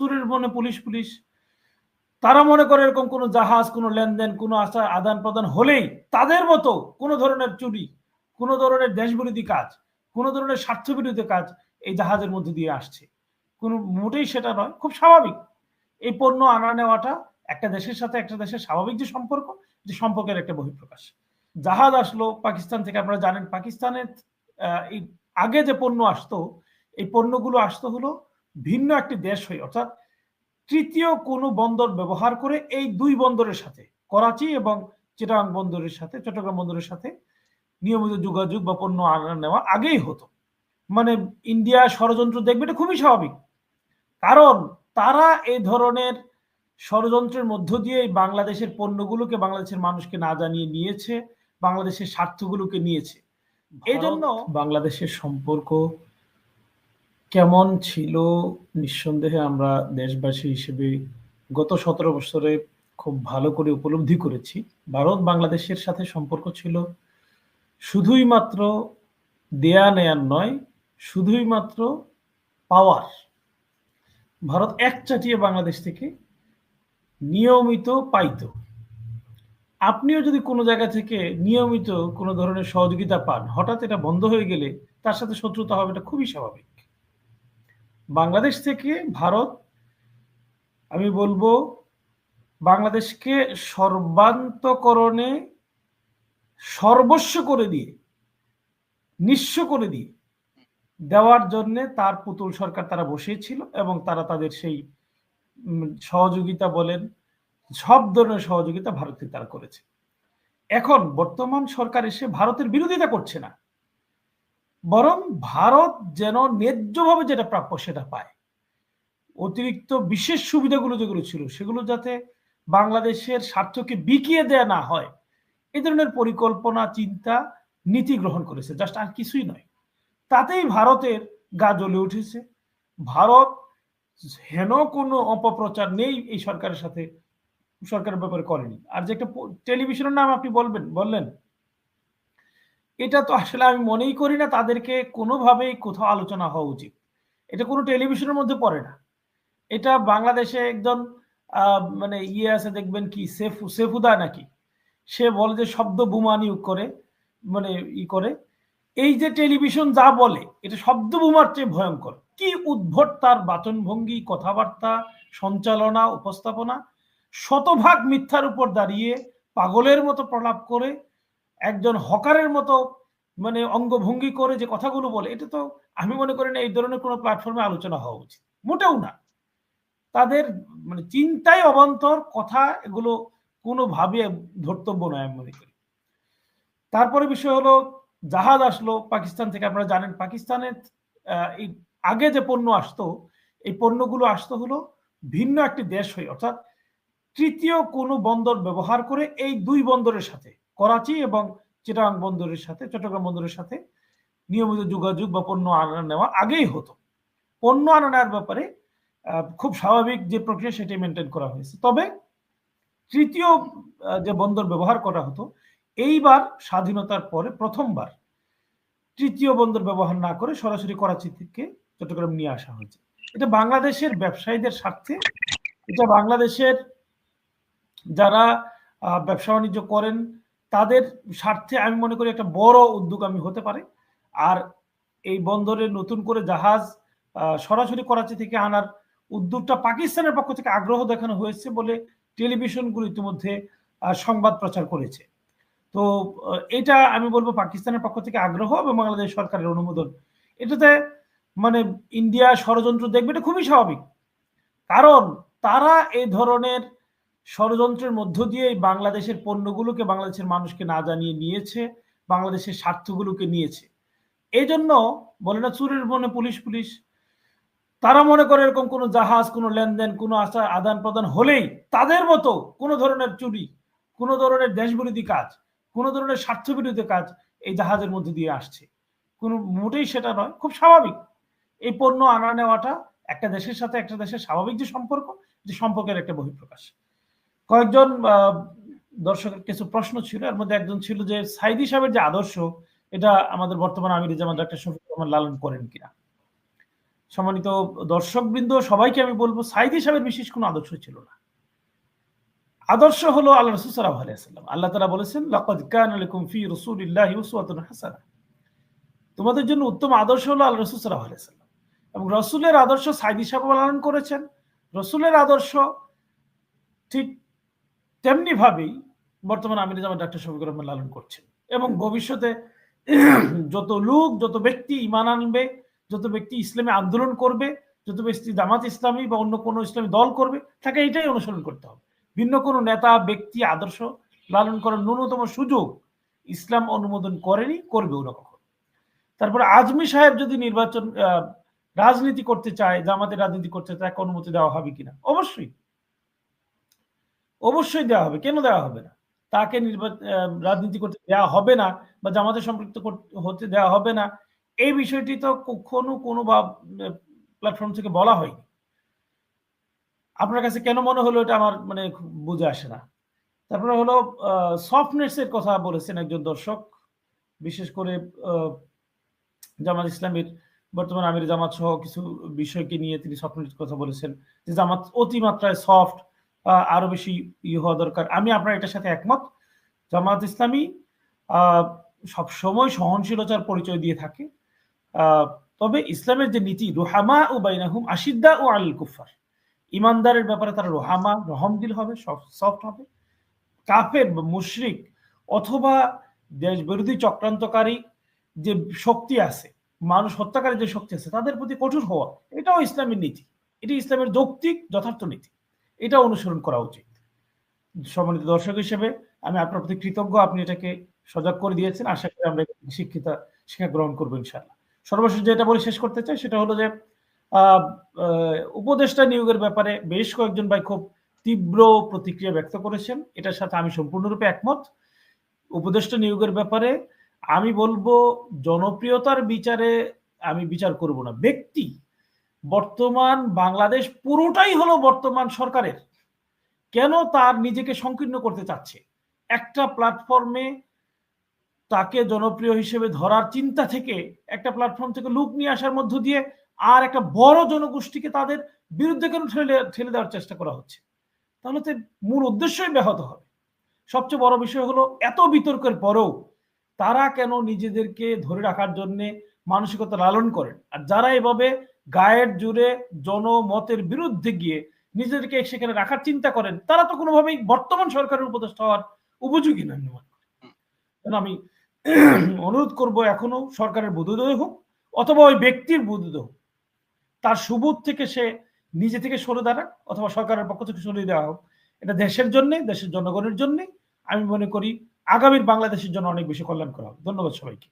চুরির মনে police police. তারা মনে করে এরকম কোনো জাহাজ, কোনো লেনদেন, কোনো আচার আদান প্রদান হলেই তাদের মতো কোনো ধরনের চুরি, কোনো ধরনের দেশবিরোধী কাজ, কোনো ধরনের স্বার্থবিরোধী কাজ এই জাহাজের মধ্যে দিয়ে আসছে। কোনো মোটেই সেটা নয়, খুব স্বাভাবিক। এই পণ্য আনা নেওয়াটা একটা দেশের সাথে একটা দেশের স্বাভাবিক যে সম্পর্ক, যে সম্পর্কের একটা বহিঃপ্রকাশ। জাহাজ আসলো পাকিস্তান থেকে, আপনারা জানেন, পাকিস্তানের আগে যে পণ্য আসতো, এই পণ্যগুলো আসতো হলো ভিন্ন একটি দেশ হয়ে অর্থাৎ তৃতীয় কোনো বন্দর ব্যবহার করে এই দুই বন্দরের সাথে করাচি এবং চিটাং বন্দরের সাথে চট্টগ্রাম বন্দরের সাথে নিয়মিত যোগাযোগ বা পণ্য আনা নেওয়া আগেই হতো। মানে ইন্ডিয়া ষড়যন্ত্র দেখবে এটা খুবই স্বাভাবিক। কারণ তারা এই ধরনের ষড়যন্ত্রের মধ্য দিয়ে বাংলাদেশের পণ্যগুলোকে বাংলাদেশের মানুষকে না জানিয়ে নিয়েছে বাংলাদেশের স্বার্থগুলোকে নিয়েছে। এই জন্য বাংলাদেশের সম্পর্ক কেমন ছিল? নিঃসন্দেহে আমরা দেশবাসী হিসেবে গত সতেরো বছরে খুব ভালো করে উপলব্ধি করেছি। ভারত বাংলাদেশের সাথে সম্পর্ক ছিল শুধুই মাত্র দেয়া নেয়ার নয়, শুধুই মাত্র পাওয়ার। ভারত এক চাটিয়ে বাংলাদেশ থেকে নিয়মিত পাইত। আপনিও যদি কোনো জায়গা থেকে নিয়মিত কোনো ধরনের সহযোগিতা পান, হঠাৎ এটা বন্ধ হয়ে গেলে তার সাথে শত্রুতা হবে, এটা খুবই স্বাভাবিক। বাংলাদেশ থেকে ভারত, আমি বলব বাংলাদেশকে সর্বান্তকরণে সর্বস্ব করে দিয়ে, নিঃস্ব করে দিয়ে দেওয়ার জন্য তার পুতুল সরকার তারা বসিয়েছিল এবং তারা তাদের সেই সহযোগিতা বলেন, সব ধরনের সহযোগিতা ভারতকে তারা করেছে। এখন বর্তমান সরকার এসে ভারতের বিরোধিতা করছে না। বরং ভারত যেন ন্যায্যভাবে যেটা প্রাপ্য সেটা পায়। অতিরিক্ত বিশেষ সুবিধাগুলো যেগুলো ছিল, সেগুলো যাতে বাংলাদেশের স্বার্থকে বিকিয়ে দেয়া না হয়, এ ধরনের পরিকল্পনা, চিন্তা, নীতি গ্রহণ করেছে। জাস্ট আর কিছুই নয়। তাতেই ভারতের গা জ্বলে উঠেছে। ভারত হেন কোনো অপপ্রচার নেই এই সরকারের সাথে, সরকারের ব্যাপারে করেনি। আর যে একটা টেলিভিশনের নাম আপনি বলবেন, বললেন এটা তো আসলে আমি মনেই করি না তাদেরকে কোনোভাবেই কোথাও আলোচনা হওয়া উচিত। এটা কোনো টেলিভিশনের মধ্যে পড়ে না। এটা বাংলাদেশে একজন মানে ইয়ে আছে, দেখবেন কি, সেফ, সেফুদা নাকি? সে বলে যে শব্দ বোমা নিয়োগ করে মানে ই করে। এই যে টেলিভিশন যা বলে, এটা শব্দ বোমার চেয়ে ভয়ঙ্কর। কি উদ্ভট তার বাচনভঙ্গি, কথাবার্তা, সঞ্চালনা, উপস্থাপনা। শতভাগ মিথ্যার উপর দাঁড়িয়ে পাগলের মতো প্রলাপ করে একজন হকারের মতো মানে অঙ্গভঙ্গি করে যে কথাগুলো বলে, এটা তো আমি মনে করি না এই ধরনের কোনো প্ল্যাটফর্মে আলোচনা হওয়া উচিত। মোটেও না। তাদের মানে চিন্তায় অবান্তর, কথা এগুলো কোনোভাবে ধর্তব্য নয় আমি মনে করি। তারপরে বিষয় হলো, জাহাজ আসলো পাকিস্তান থেকে, আপনারা জানেন পাকিস্তানের এই আগে যে পণ্য আসতো, এই পণ্যগুলো আসতো হলো ভিন্ন একটি দেশ হয়ে, অর্থাৎ তৃতীয় কোনো বন্দর ব্যবহার করে এই দুই বন্দরের সাথে। করাচি এবং চিটাং বন্দরের সাথে, চট্টগ্রাম বন্দরের সাথে নিয়মিত যোগাযোগ বা পণ্য আনা নেওয়া আগেই হতো। পণ্য আনা নেওয়ার ব্যাপারে খুব স্বাভাবিক যে প্রক্রিয়া সেটি মেনটেন করা হয়েছে। তবে তৃতীয় যে বন্দর ব্যবহার করা হতো, এইবার স্বাধীনতার পরে প্রথমবার তৃতীয় বন্দর ব্যবহার না করে সরাসরি করাচি থেকে চট্টগ্রাম নিয়ে আসা হয়েছে। এটা বাংলাদেশের ব্যবসায়ীদের স্বার্থে, এটা বাংলাদেশের যারা ব্যবসা বাণিজ্য করেন তাদের স্বার্থে আমি মনে করি একটা বড় উদ্যোগ আমি হতে পারে। আর এই বন্দরে নতুন করে জাহাজ সরাসরি করাচি থেকে আনার উদ্যোগটা পাকিস্তানের পক্ষ থেকে আগ্রহ দেখানো হয়েছে বলে টেলিভিশনগুলো ইতিমধ্যে সংবাদ প্রচার করেছে। তো এটা আমি বলব পাকিস্তানের পক্ষ থেকে আগ্রহ এবং বাংলাদেশ সরকারের অনুমোদন। এটাতে মানে ইন্ডিয়া ষড়যন্ত্র দেখবে এটা খুবই স্বাভাবিক। কারণ তারা এই ধরনের ষড়যন্ত্রের মধ্য দিয়ে বাংলাদেশের পণ্যগুলোকে বাংলাদেশের মানুষকে না জানিয়ে নিয়েছে, বাংলাদেশের স্বার্থগুলোকে নিয়েছে। এই জন্য বলে না, চুরের মনে পুলিশ পুলিশ। তারা মনে করে এরকম কোনো জাহাজ, কোনো লেনদেন, কোনো আচার, আদান প্রদান হলেই তাদের মতো কোনো ধরনের চুরি, কোনো ধরনের দেশবিরোধী কাজ, কোনো ধরনের স্বার্থবিরোধী কাজ এই জাহাজের মধ্যে দিয়ে আসছে। কোনো মোটেই সেটা নয়, খুব স্বাভাবিক। এই পণ্য আনা নেওয়াটা একটা দেশের সাথে একটা দেশের স্বাভাবিক যে সম্পর্ক, যে সম্পর্কের একটা বহিঃপ্রকাশ। কয়েকজন দর্শকের কিছু প্রশ্ন ছিল। এর মধ্যে একজন ছিল যে, সাইদি সাহেবের যে আদর্শ, এটা আমাদের বর্তমান আমির জামান ডাক্তার শফিক রহমান লালন করেন কিনা? সম্মানিত দর্শকবৃন্দ, সবাইকে আমি বলব, সাইদি সাহেবের বিশেষ কোনো আদর্শ ছিল না। আদর্শ হলো আল্লাহ রসুল সাল্লাহ আলাইসাল্লাম আল্লাহ তারা বলেছেন, লাকাদ কান আলাইকুম ফি রাসূলিল্লাহি উসওয়াতুন হাসানা। তোমাদের জন্য উত্তম আদর্শ হলো আল্লাহ রসুল সাল্লাহ আলাইসাল্লাম এবং রসুলের আদর্শ সাইদি সাহেব পালন করেছেন। রসুলের আদর্শ ঠিক তেমনি ভাবেই বর্তমান আমির জামা ডাক্তার শফিকুর রহমান লালন করছেন। এবং ভবিষ্যতে যত লোক, যত ব্যক্তি ইমান আনবে, যত ব্যক্তি ইসলামে আন্দোলন করবে, যত ব্যক্তি জামাত ইসলামী বা অন্য কোনো ইসলামী দল করবে, তাকে এটাই অনুসরণ করতে হবে। ভিন্ন কোনো নেতা, ব্যক্তি, আদর্শ লালন করার ন্যূনতম সুযোগ ইসলাম অনুমোদন করেনি করবেও না কখন? তারপরে আজমি সাহেব যদি নির্বাচন রাজনীতি করতে চায়, জামাতের রাজনীতি করতে চায় অনুমতি দেওয়া হবে কিনা? অবশ্যই। অবশ্যই দেওয়া হবে। কেন দেওয়া হবে না? তাকে নির্বাচন রাজনীতি করতে দেওয়া হবে না বা জামাতে সম্পৃক্ত হতে দেওয়া হবে না। এই বিষয়টি তো কখনো কোনো বা প্ল্যাটফর্ম থেকে বলা হয়নি। আপনার কাছে কেন মনে হলো এটা আমার মানে বুঝে আসে না? তারপরে হলো সফটনেস এর কথা বলেছেন একজন দর্শক। বিশেষ করে জামাত ইসলামের বর্তমান আমির জামাত সহ কিছু বিষয়কে নিয়ে তিনি সফটনেস কথা বলেছেন। যে জামাত অতিমাত্রায় সফট আরও বেশি ইয়ে হওয়া দরকার। আমি আপনার এটার সাথে একমত। জামাত ইসলামী সবসময় সহনশীলতার পরিচয় দিয়ে থাকে। তবে ইসলামের যে নীতি, রোহামা ও বাইনাহুম আশিদ্দা ও আল কুফার ইমানদারের ব্যাপারে তারা রোহামা, রহমদিল হবে সফট হবে। কাফের, মুশরিক অথবা দেশ বিরোধী চক্রান্তকারী যে শক্তি আছে, মানুষ হত্যাকারী যে শক্তি আছে, তাদের প্রতি কঠোর হওয়া, এটাও ইসলামের নীতি। এটি ইসলামের যৌক্তিক, যথার্থ নীতি। এটা অনুসরণ করা উচিত। সম্মানিত দর্শক হিসেবে আমি আপনার প্রতি কৃতজ্ঞ। আপনি এটাকে সজাগ করে দিয়েছেন। আশা করি আমরা শিক্ষিতা, শিক্ষা গ্রহণ করব ইনশাল্লাহ সর্বশেষ যেটা বলে, শেষ করতে চাই, সেটা হলো যে উপদেষ্টা নিয়োগের ব্যাপারে বেশ কয়েকজন ভাই খুব তীব্র প্রতিক্রিয়া ব্যক্ত করেছেন। এটার সাথে আমি সম্পূর্ণরূপে একমত। উপদেষ্টা নিয়োগের ব্যাপারে আমি বলব, জনপ্রিয়তার বিচারে আমি বিচার করব না। ব্যক্তি বর্তমান বাংলাদেশ পুরোটাই হলো বর্তমান সরকারের। কেন তার নিজেকে সংকীর্ণ করতে চাচ্ছে? একটা প্ল্যাটফর্মে তাকে জনপ্রিয় হিসেবে ধরার চিন্তা থেকে, একটা প্ল্যাটফর্ম থেকে লুক নিয়ে আসার মধ্য দিয়ে আর একটা বড় জনগোষ্ঠীকে তাদের বিরুদ্ধে কেন ঠেলে ঠেলে দেওয়ার চেষ্টা করা হচ্ছে? তাহলে তো মূল উদ্দেশ্যই ব্যাহত হবে। সবচেয়ে বড় বিষয় হলো এত বিতর্কের পরেও তারা কেন নিজেদেরকে ধরে রাখার জন্যে মানসিকতা লালন করেন? আর যারা এভাবে গায়ের জুড়ে জনমতের বিরুদ্ধে গিয়ে নিজেদেরকে সেখানে রাখার চিন্তা করেন তারা তো কোনোভাবেই বর্তমান সরকারের উপদেষ্টা হওয়ার উপযোগী নয়। আমি অনুরোধ করব এখনও সরকারের বোধোদয় হোক অথবা ওই ব্যক্তির বোধোদয় হোক তার সুবোধ থেকে সে নিজে থেকে সরে দাঁড়াক অথবা সরকারের পক্ষ থেকে সরিয়ে দেওয়া হোক। এটা দেশের জন্য দেশের জনগণের জন্য আমি মনে করি আগামীর বাংলাদেশের জন্য অনেক বেশি কল্যাণ করা হবে। ধন্যবাদ সবাইকে।